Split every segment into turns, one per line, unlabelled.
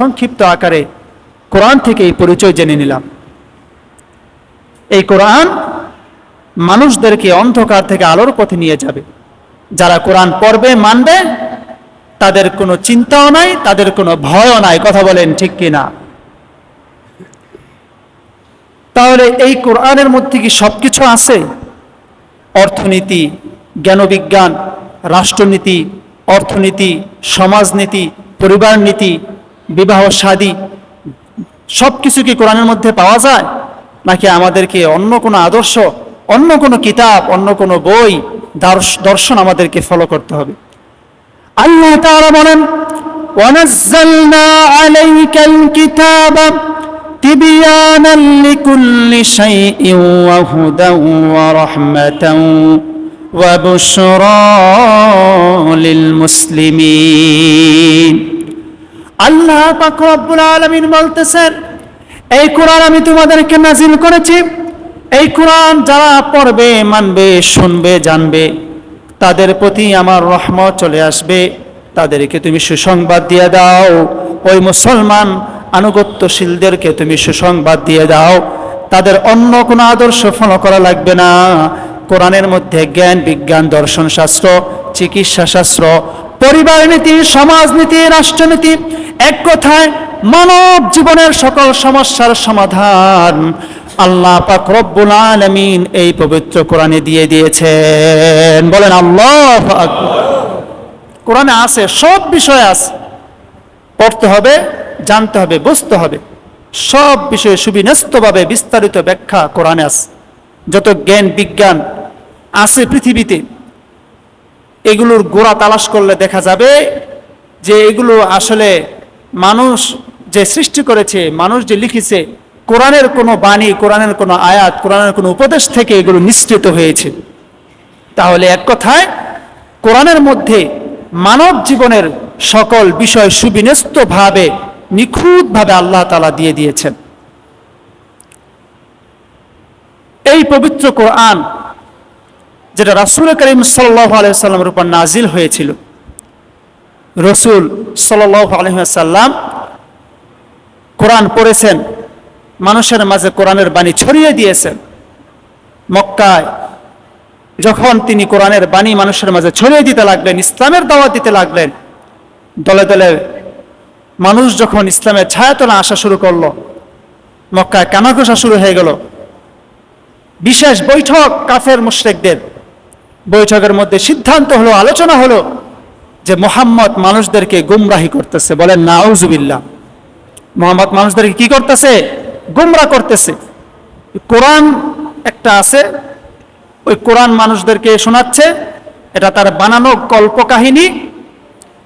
সংক্ষিপ্ত আকারে কোরআন থেকে এই পরিচয় জেনে নিলাম। এই কোরআন মানুষদেরকে অন্ধকার থেকে আলোর পথে নিয়ে যাবে। যারা কোরআন পড়বে, মানবে, তাদের কোনো চিন্তাও নাই, তাদের কোনো ভয়ও নাই। কথা বলেন ঠিক কিনা? তাহলে এই কোরআনের মধ্যে কি সবকিছু আছে? অর্থনীতি, জ্ঞানবিজ্ঞান, রাষ্ট্রনীতি, অর্থনীতি, সমাজনীতি পরিবার নীতি বিবাহ, শাদী সব কিছু কি কোরআনের মধ্যে পাওয়া যায়? নাকি আমাদেরকে অন্য কোনো আদর্শ, অন্য কোনো কিতাব, অন্য কোনো বই, দার্শ- দর্শন আমাদেরকে ফলো করতে হবে? আল্লাহ তাআলা বলেন, ওয়ানাজ্জালনা আলাইকাল কিতাবা তিবিয়ানান লিকুল্লি শাইইন ওয়া হুদান ওয়া রাহমাতান ওয়া বুশরা লিল মুসলিমিন। আল্লাহ পাক রব্বুল আলামিন বলতেছেন, এই কোরআন আমি তোমাদেরকে নাজিল করেছি। এই কোরআন যারা পড়বে, মানবে, শুনবে, জানবে, তাদের প্রতি আমার রহমত চলে আসবে। তাদেরকে তুমি সুসংবাদ দিয়ে দাও। ওই মুসলমান আনুগত্যশীলদেরকে তুমি সুসংবাদ দিয়ে দাও। তাদের অন্য কোনো আদর্শ ফলো করা লাগবে না। কোরআনের মধ্যে জ্ঞান, বিজ্ঞান, দর্শন শাস্ত্র, চিকিৎসা শাস্ত্র পরিবার নীতি সমাজনীতি রাষ্ট্রনীতি এক কথায় মানব জীবনের সকল সমস্যার সমাধান আল্লাহ পাক রব্বুল আলামিন এই পবিত্র কোরআনে দিয়ে দিয়েছেন। বলেন, আল্লাহ কোরআনে আছে, সব বিষয় আছে। পড়তে হবে, জানতে হবে, বুঝতে হবে। সব বিষয়ে সুবিন্যস্তভাবে বিস্তারিত ব্যাখ্যা কোরআনে আছে। যত জ্ঞান, বিজ্ঞান আছে পৃথিবীতে এগুলোর গোড়া তালাশ করলে দেখা যাবে যে এগুলো আসলে মানুষ যে সৃষ্টি করেছে, মানুষ যে লিখেছে, কোরআনের কোনো বাণী, কোরআনের কোনো আয়াত, কোরআনের কোনো উপদেশ থেকে এগুলো নিঃসৃত হয়েছে। তাহলে এক কথায়, কোরআনের মধ্যে মানব জীবনের সকল বিষয় সুবিন্যস্তভাবে, নিখুঁতভাবে আল্লাহ তালা দিয়ে দিয়েছেন। এই পবিত্র কোরআন যেটা রাসুল করিম সাল্লাহ আলহামের উপর নাজিল হয়েছিল। রসুল সাল্লাহ আলহাম কোরআন পড়েছেন, মানুষের মাঝে কোরআনের বাণী ছড়িয়ে দিয়েছেন। মক্কায় যখন তিনি কোরআনের বাণী মানুষের মাঝে ছড়িয়ে দিতে লাগলেন, ইসলামের দাওয়াত দিতে লাগলেন, দলে দলে মানুষ যখন ইসলামের ছায়াতলা আসা শুরু করল, মক্কায় কানাঘোষা শুরু হয়ে গেল। বিশেষ বৈঠক কাফের মুশরেকদের বৈঠকের মধ্যে সিদ্ধান্ত হলো, আলোচনা হলো যে মোহাম্মদ মানুষদেরকে গুমরাহি করতেছে। বলেন, নাউজুবিল্লাহ। মোহাম্মদ মানুষদেরকে কি করতেছে? গুমরা করতেছে। কোরআন একটা আছে, ওই কোরআন মানুষদেরকে শোনাচ্ছে, এটা তার বানানো কল্পকাহিনী,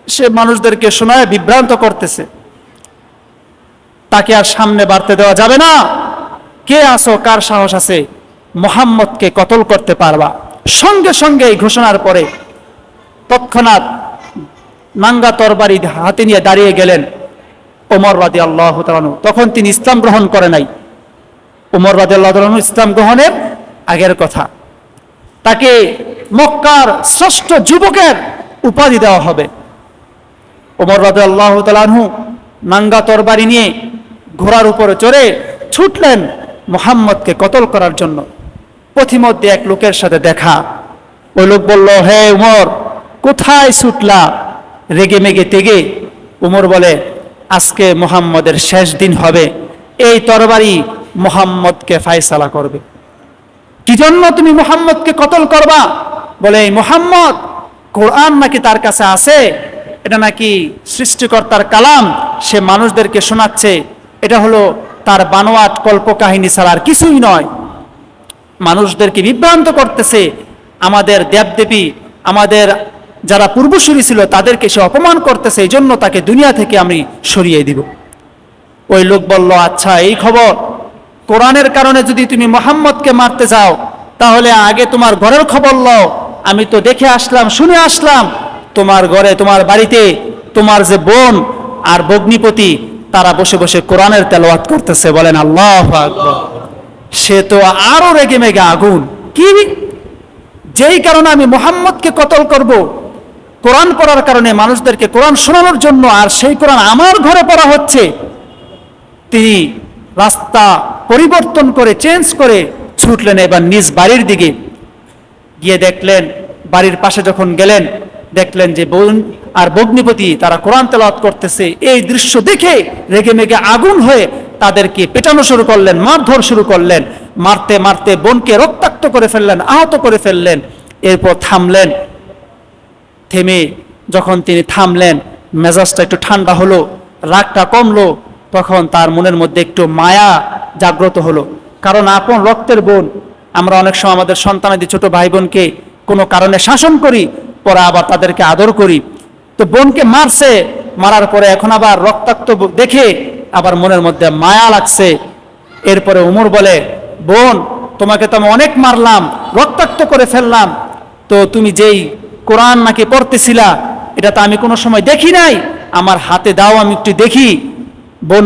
সে মানুষদেরকে শোনায়, বিভ্রান্ত করতেছে। তাকে আর সামনে বাড়তে দেওয়া যাবে না। কে আসো কার সাহস আছে? মোহাম্মদকে কতল করতে পারবা? সঙ্গে সঙ্গে এই ঘোষণার পরে তৎক্ষণাৎ নাঙ্গা তরবারি হাতে নিয়ে দাঁড়িয়ে গেলেন ওমর রাদি আল্লাহ তালানু তখন তিনি ইসলাম গ্রহণ করে নাই। ওমর রাদি আল্লাহ তালানু ইসলাম গ্রহণের আগের কথা। তাকে মক্কার শ্রেষ্ঠ যুবকের উপাধি দেওয়া হবে। ওমর রাদি আল্লাহ তালানহু নাঙ্গা তরবারি নিয়ে ঘোড়ার উপরে চড়ে ছুটলেন মোহাম্মদকে কতল করার জন্য। পথিমধ্যে এক লোকের সাথে দেখা। ওই লোক বলল, হে উমর, কোথায় ছুটলা? রেগে মেগে তেগে উমর বলে, আজকে মোহাম্মদের শেষ দিন হবে। এই তরবারি মোহাম্মদকে ফায়সালা করবে। কি জন্য তুমি মোহাম্মদকে কতল করবা? বলে, এই মোহাম্মদ, কোরআন নাকি তার কাছে আছে? এটা নাকি সৃষ্টিকর্তার কালাম। সে মানুষদেরকে শোনাচ্ছে। এটা হলো তার বানোয়াট কল্পকাহিনী ছাড়া আর কিছুই নয়। মানুষদেরকে বিভ্রান্ত করতেছে। আমাদের দেবদেবী, আমাদের যারা পূর্বসূরি ছিল, তাদেরকে সে অপমান করতেছে। এই জন্য তাকে দুনিয়া থেকে আমি সরিয়ে দিব। ওই লোক বলল আচ্ছা এই খবর কোরআনের কারণে যদি তুমি মোহাম্মদকে মারতে যাও, তাহলে আগে তোমার ঘরের খবর লও। আমি তো দেখে আসলাম, শুনে আসলাম, তোমার ঘরে, তোমার বাড়িতে, তোমার যে বোন আর ভগ্নিপতি, তারা বসে বসে কোরআনের তেলাওয়াত করতেছে। বলেন, আল্লাহ আকবর। সে তো আরও রেগে মেগে আগুন। কি? যেই কারণে আমি মোহাম্মদকে কতল করব, কোরআন পড়ার কারণে মানুষদেরকে কোরআন শোনানোর জন্য, আর সেই কোরআন আমার ঘরে পড়া হচ্ছে। তিনি রাস্তা পরিবর্তন করে, চেঞ্জ করে ছুটলেন এবার নিজ বাড়ির দিকে। গিয়ে দেখলেন, বাড়ির পাশে যখন গেলেন, দেখলেন যে বোন আর বগ্নিপতি তারা কোরআন তেলাওয়াত করতেছে। এই দৃশ্য দেখে রেগে মেগে আগুন হয়ে তাদেরকে পেটানো শুরু করলেন, মারধর শুরু করলেন, মারতে মারতে বোনকে রক্তাক্ত করে ফেললেন, আহত করে ফেললেন, এরপর থামলেন। থেমে যখন তিনি থামলেন, মেজাজটা একটু ঠান্ডা হলো, রাগটা কমলো, তখন তার মনের মধ্যে একটু মায়া জাগ্রত হলো। কারণ আপন রক্তের বোন, আমরা অনেক সময় আমাদের সন্তানাদি ছোট ভাই বোনকে কোনো কারণে শাসন করি, পরে আবার তাদেরকে আদর করি। তো বোনকে মারছে, মারার পরে এখন আবার রক্তাক্ত দেখে আবার মনের মধ্যে মায়া লাগছে। এরপরে উমর বলে, বোন, তোমাকে তো আমি অনেক মারলাম, রক্তাক্ত করে ফেললাম। তো তুমি যেই কোরআন নাকি পড়তেছিলা, এটা তো আমি কোনো সময় দেখি নাই। আমার হাতে দাও, আমি একটু দেখি। বোন